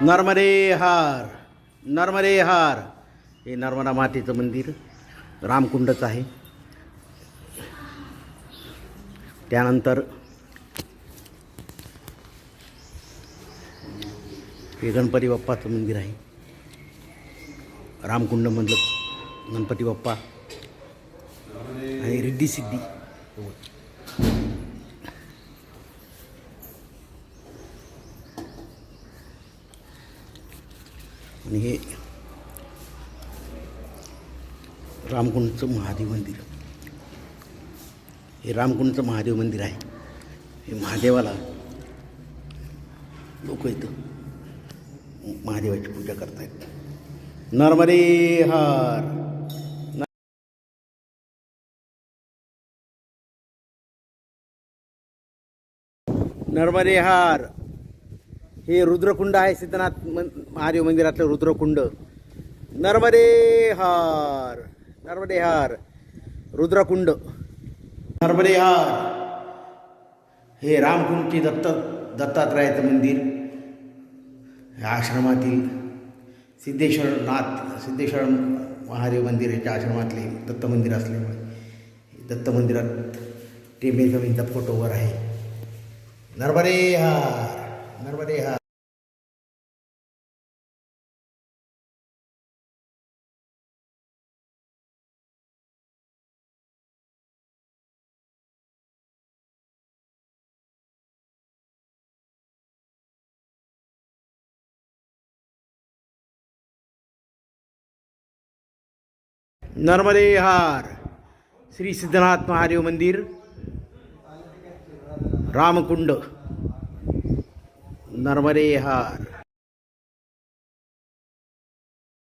नर्मदे हार नर्मदे हार. हे नर्मदा मातेचं मंदिर रामकुंडचं आहे. त्यानंतर हे गणपती बाप्पाचं मंदिर आहे. रामकुंडमधलं गणपती बाप्पा आणि रिद्धी सिद्धी. आणि हे रामकुंडचं महादेव मंदिर. हे रामकुंडचं महादेव मंदिर आहे. हे महादेवाला लोक इथं महादेवाची पूजा करतायत. नर्मदे हार! नर्मदे हार! हे रुद्रकुंड आहे सिद्धनाथ मन- महादेव मंदिरातलं रुद्रकुंड. नर्मदे हार नर्मदे हार रुद्रकुंड. नर्मदे हार. हे रामकुंडची दत्त दत्तात्रयाचं मंदिर. ह्या आश्रमातील सिद्धेश्वरनाथ सिद्धेश्वर महादेव मंदिर याच्या आश्रमातले दत्त मंदिर असल्यामुळे दत्त मंदिरात टेंबे स्वामींचा फोटोवर आहे. नर्मदे हार. नर्मदे नर्मदेहार श्री सिद्धनाथ महादेव मंदिर रामकुंड। नर्मदे हार